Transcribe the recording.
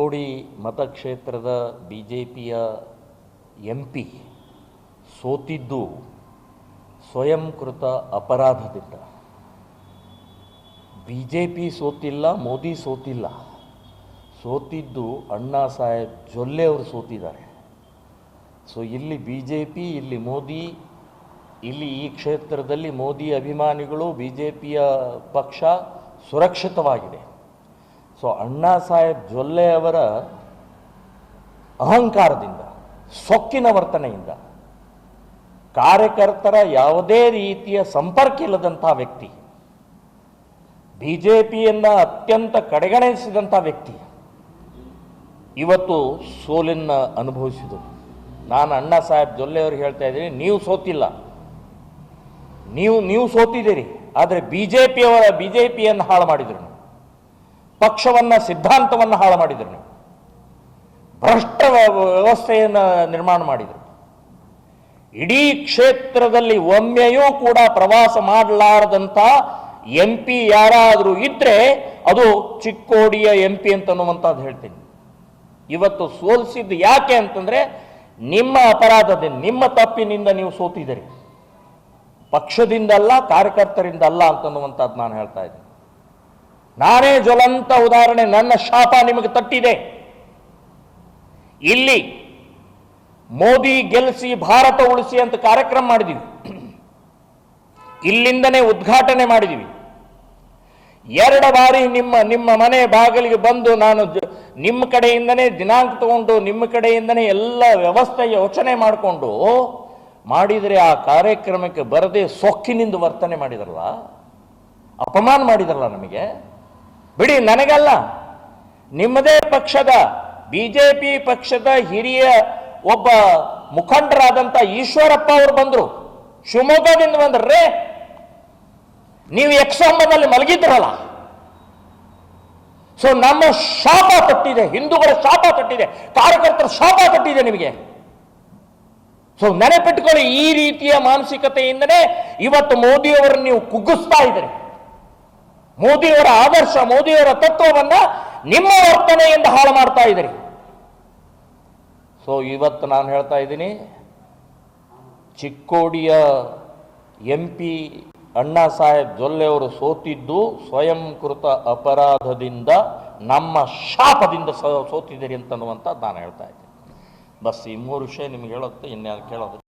ಚಿಕ್ಕೋಡಿ ಮತಕ್ಷೇತ್ರದ B J ಪಿಯ M P ಸೋತಿದ್ದು ಸ್ವಯಂಕೃತ ಅಪರಾಧದಿಂದ. ಬಿ ಜೆ ಪಿ ಸೋತಿಲ್ಲ, ಮೋದಿ ಸೋತಿಲ್ಲ. ಸೋತಿದ್ದು ಅಣ್ಣಾ ಸಾಹೇಬ್ ಜೊಲ್ಲೆ ಅವರು ಸೋತಿದ್ದಾರೆ. ಸೊ ಇಲ್ಲಿ ಬಿ ಜೆ ಪಿ ಇಲ್ಲಿ ಮೋದಿ, ಇಲ್ಲಿ ಈ ಕ್ಷೇತ್ರದಲ್ಲಿ ಮೋದಿ ಅಭಿಮಾನಿಗಳು ಬಿ ಜೆ ಪಿಯ ಪಕ್ಷ ಸುರಕ್ಷಿತವಾಗಿದೆ. ಸೊ ಅಣ್ಣಾ ಸಾಹೇಬ್ ಜೊಲ್ಲೆ ಅವರ ಅಹಂಕಾರದಿಂದ, ಸೊಕ್ಕಿನ ವರ್ತನೆಯಿಂದ, ಕಾರ್ಯಕರ್ತರ ಯಾವುದೇ ರೀತಿಯ ಸಂಪರ್ಕ ಇಲ್ಲದಂಥ ವ್ಯಕ್ತಿ ಬಿ ಜೆ ಪಿಯನ್ನು ಅತ್ಯಂತ ಕಡೆಗಣಿಸಿದಂಥ ವ್ಯಕ್ತಿ, ಇವತ್ತು ಸೋಲನ್ನು ಅನುಭವಿಸಿದರು ನಾನು ಅಣ್ಣಾ ಸಾಹೇಬ್ ಜೊಲ್ಲೆ ಹೇಳ್ತಾ ಇದ್ದೀನಿ, ನೀವು ಸೋತಿಲ್ಲ. ನೀವು ನೀವು ಸೋತಿದ್ದೀರಿ, ಆದರೆ ಬಿ ಜೆ ಪಿಯವರ ಬಿ ಜೆ ಪಿಯನ್ನು ಹಾಳು ಮಾಡಿದ್ರು. ಪಕ್ಷವನ್ನು, ಸಿದ್ಧಾಂತವನ್ನು ಹಾಳು ಮಾಡಿದ್ರು ನೀವು. ಭ್ರಷ್ಟ ವ್ಯ- ವ್ಯವಸ್ಥೆಯನ್ನು ನಿರ್ಮಾಣ ಮಾಡಿದರು. ಇಡೀ ಕ್ಷೇತ್ರದಲ್ಲಿ ಒಮ್ಮೆಯೂ ಕೂಡ ಪ್ರವಾಸ ಮಾಡಲಾರದಂಥ ಎಂ ಪಿ ಯಾರಾದರೂ ಇದ್ರೆ ಅದು ಚಿಕ್ಕೋಡಿಯ ಎಂ ಪಿ ಅಂತನ್ನುವಂಥದ್ದು ಹೇಳ್ತೀನಿ. ಇವತ್ತು ಸೋಲಿಸಿದ್ದು ಯಾಕೆ ಅಂತಂದ್ರೆ ನಿಮ್ಮ ಅಪರಾಧದಿಂದ, ನಿಮ್ಮ ತಪ್ಪಿನಿಂದ ನೀವು ಸೋತಿದ್ದೀರಿ. ಪಕ್ಷದಿಂದಲ್ಲ ಕಾರ್ಯಕರ್ತರಿಂದ ಅಲ್ಲ ಅಂತನ್ನುವಂಥದ್ದು ನಾನು ಹೇಳ್ತಾ ಇದ್ದೀನಿ. ನಾನೇ ಜ್ವಲಂತ ಉದಾಹರಣೆ ನನ್ನ ಶಾಪ ನಿಮಗೆ ತಟ್ಟಿದೆ. ಇಲ್ಲಿ ಮೋದಿ ಗೆಲ್ಲಿಸಿ ಭಾರತ ಉಳಿಸಿ ಅಂತ ಕಾರ್ಯಕ್ರಮ ಮಾಡಿದೀವಿ. ಇಲ್ಲಿಂದನೇ ಉದ್ಘಾಟನೆ ಮಾಡಿದೀವಿ. ಎರಡು ಬಾರಿ ನಿಮ್ಮ ನಿಮ್ಮ ಮನೆ ಬಾಗಿಲಿಗೆ ಬಂದು ನಾನು ನಿಮ್ಮ ಕಡೆಯಿಂದನೇ ದಿನಾಂಕ ತಗೊಂಡು ನಿಮ್ಮ ಕಡೆಯಿಂದನೇ ಎಲ್ಲ ವ್ಯವಸ್ಥೆ ಯೋಚನೆ ಮಾಡಿಕೊಂಡು ಮಾಡಿದರೆ ಆ ಕಾರ್ಯಕ್ರಮಕ್ಕೆ ಬರದೆ ಸೊಕ್ಕಿನಿಂದ ವರ್ತನೆ ಮಾಡಿದ್ರಲ್ಲ ಅಪಮಾನ ಮಾಡಿದ್ರಲ್ಲ ನಮಗೆ? ಬಿಡಿ, ನನಗಲ್ಲ. ನಿಮ್ಮದೇ ಪಕ್ಷದ, ಬಿಜೆಪಿ ಪಕ್ಷದ ಹಿರಿಯ ಒಬ್ಬ ಮುಖಂಡರಾದಂಥ ಈಶ್ವರಪ್ಪ ಅವರು ಬಂದರು. ಶಿವಮೊಗ್ಗದಿಂದ ಬಂದ್ರೆ ನೀವು ಯಕ್ಷಾಂಬದಲ್ಲಿ ಮಲಗಿದ್ರಲ್ಲ. ಸೊ, ನಮ್ಮ ಶಾಪ ತಟ್ಟಿದೆ, ಹಿಂದೂಗಳ ಶಾಪ ತಟ್ಟಿದೆ, ಕಾರ್ಯಕರ್ತರ ಶಾಪ ತಟ್ಟಿದೆ ನಿಮಗೆ. ಸೊ, ನೆನಪಿಟ್ಕೊಳ್ಳಿ, ಈ ರೀತಿಯ ಮಾನಸಿಕತೆಯಿಂದನೇ ಇವತ್ತು ಮೋದಿಯವರನ್ನು ನೀವು ಕುಗ್ಗಿಸ್ತಾ ಇದ್ದೀರಿ. ಮೋದಿಯವರ ಆದರ್ಶ, ಮೋದಿಯವರ ತತ್ವವನ್ನ ನಿಮ್ಮ ವರ್ತನೆಯಿಂದ ಹಾಳು ಮಾಡ್ತಾ ಇದ್ದೀರಿ. ಸೊ ಇವತ್ತು ನಾನು ಹೇಳ್ತಾ ಇದ್ದೀನಿ, ಚಿಕ್ಕೋಡಿಯ ಎಂ ಪಿ ಅಣ್ಣಾ ಸಾಹೇಬ್ ಜೊಲ್ಲೆ ಅವರು ಸೋತಿದ್ದು ಸ್ವಯಂಕೃತ ಅಪರಾಧದಿಂದ ನಮ್ಮ ಶಾಪದಿಂದ ಸೋತಿದ್ದೀರಿ ಅಂತನ್ನುವಂಥದ್ದು ನಾನು ಹೇಳ್ತಾ ಇದ್ದೀನಿ. ಬಸ್ ಈ ಮೂರು ವಿಷಯ ನಿಮ್ಗೆ ಹೇಳುತ್ತೆ, ಇನ್ಯಾರು ಕೇಳೋದು